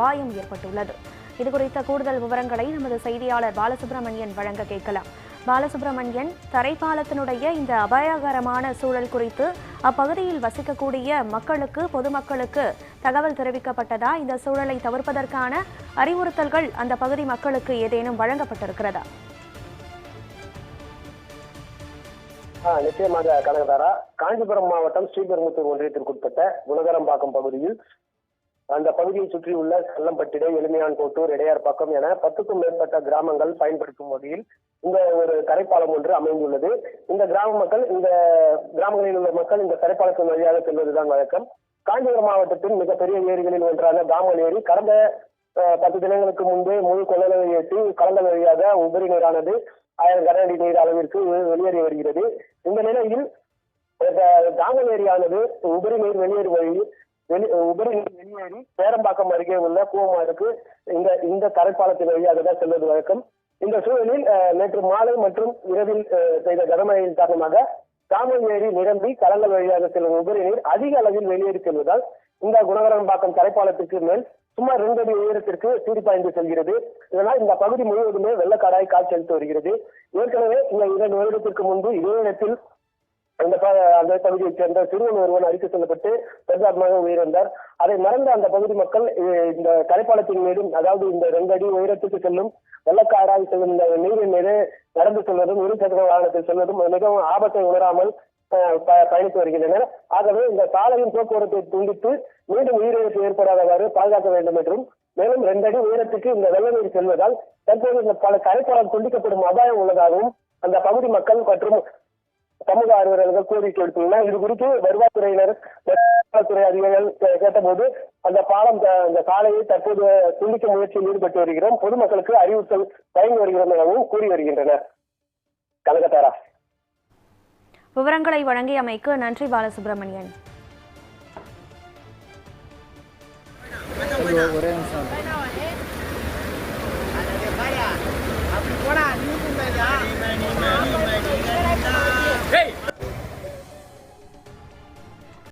அபாயம் ஏற்பட்டுள்ளது. இதுகுறித்த கூடுதல் விவரங்களை நமது செய்தியாளர் பாலசுப்ரமணியன் வழங்க கேட்கலாம். பாலசுப்ரமணியன் தரைப்பாலத்தினுடைய இந்த அபாயகரமான சூழல் குறித்து அப்பகுதியில் வசிக்கக்கூடிய மக்களுக்கு பொதுமக்களுக்கு தகவல் தெரிவிக்கப்பட்டதா? இந்த சூழலை தவிர்ப்பதற்கான அறிவுறுத்தல்கள் அந்த பகுதி மக்களுக்கு ஏதேனும் வழங்கப்பட்டிருக்கிறதா? நிச்சயமாக கனகதாரா. காஞ்சிபுரம் மாவட்டம் ஸ்ரீபெரும்புத்தூர் ஒன்றியத்திற்குட்பட்ட குணகரம்பாக்கம் பகுதியில் அந்த பகுதியை சுற்றியுள்ள கல்லம்பட்டிடை எளிமையான் கோட்டூர் இடையார்பாக்கம் என பத்துக்கும் மேற்பட்ட கிராமங்கள் பயன்படுத்தும் வகையில் இந்த ஒரு கரைப்பாலம் ஒன்று அமைந்துள்ளது. இந்த கிராம மக்கள் இந்த கிராமங்களில் உள்ள மக்கள் இந்த கரைப்பாலத்தின் வழியாக செல்வதுதான் வழக்கம். காஞ்சிபுரம் மாவட்டத்தின் மிகப்பெரிய ஏரிகளில் ஒன்றான தாமல் ஏரி கடந்த பத்து தினங்களுக்கு முன்பே முழு கொள்ளளவை எட்டி கலங்கள் வழியாக உபரி நீரானது ஆயிரம் கனஅடி நீர் அளவிற்கு வெளியேறி வருகிறது. இந்த நிலையில் தாமல் ஏரியானது உபரி நீர் வெளியேறும் வழியில் வெளி உபரி வெளியேறி பேரம்பாக்கம் அருகே உள்ள கூவமாருக்கு இந்த இந்த தரைப்பாலத்தின் வழியாக தான் செல்வது வழக்கம். இந்த சூழலில் நேற்று மாலை மற்றும் இரவில் செய்த கனமழையின் காரணமாக தாமல் ஏரி நிரம்பி கலங்கள் வழியாக செல்லும் உபரி நீர் அதிக அளவில் வெளியேறி செல்வதால் இந்த குணகரம்பாக்கம் தரைப்பாலத்திற்கு மேல் சுமார் ரெண்டு அடி உயரத்திற்கு சீறி பாய்ந்து செல்கிறது. இதனால் இந்த பகுதி முழுவதுமே வெள்ளக்காடாய் காட்சியளித்து வருகிறது ஏற்கனவே இந்த இரண்டு வருடத்திற்கு முன்பு இதே இடத்தில் அந்த அந்த பகுதியைச் சேர்ந்த சிறுவன் ஒருவன் அடித்து செல்லப்பட்டு பெரும்பான்மையாக உயிரிழந்தார். அதை மறந்த அந்த பகுதி மக்கள் இந்த கரைப்பாலத்தின் மீதும் அதாவது இந்த ரெண்டு அடி உயரத்துக்கு செல்லும் வெள்ளக்காடாய் செல்லும் இந்த நீரின் மீது நடந்து செல்வதும் இருசக்கர வாகனத்தில் செல்வதும் மிகவும் ஆபத்தை உணராமல் ப- பயணித்து வருகின்றனர். ஆகவே இந்த சாலையின் போக்குவரத்தை துண்டித்து மீண்டும் உயிரிழப்பு ஏற்படாதவாறு பாதுகாக்க வேண்டும் என்றும் மேலும் ரெண்டு அடி உயரத்துக்கு இந்த வெள்ள நீர் செல்வதால் தற்போது இந்த பல கரைப்பாலம் துண்டிக்கப்படும் அபாயம் உள்ளதாகவும் அந்த பகுதி மக்கள் மற்றும் சமூக ஆர்வலர்கள் கோரிக்கை விடுத்துள்ளனர். இது குறித்து வருவாய்த்துறையினர் வருவாய்த்துறை அதிகாரிகள் கேட்டபோது அந்த பாலம் அந்த சாலையை தற்போது துண்டிக்கும் முயற்சியில் ஈடுபட்டு வருகிறோம். பொதுமக்களுக்கு அறிவுறுத்தல் வழங்கி வருகிறோம் எனவும் கூறி வருகின்றனர். கனகத்தாரா விவரங்களை வழங்கியமைக்கு நன்றி பாலசுப்ரமணியன். ஒரே நிமிஷம்.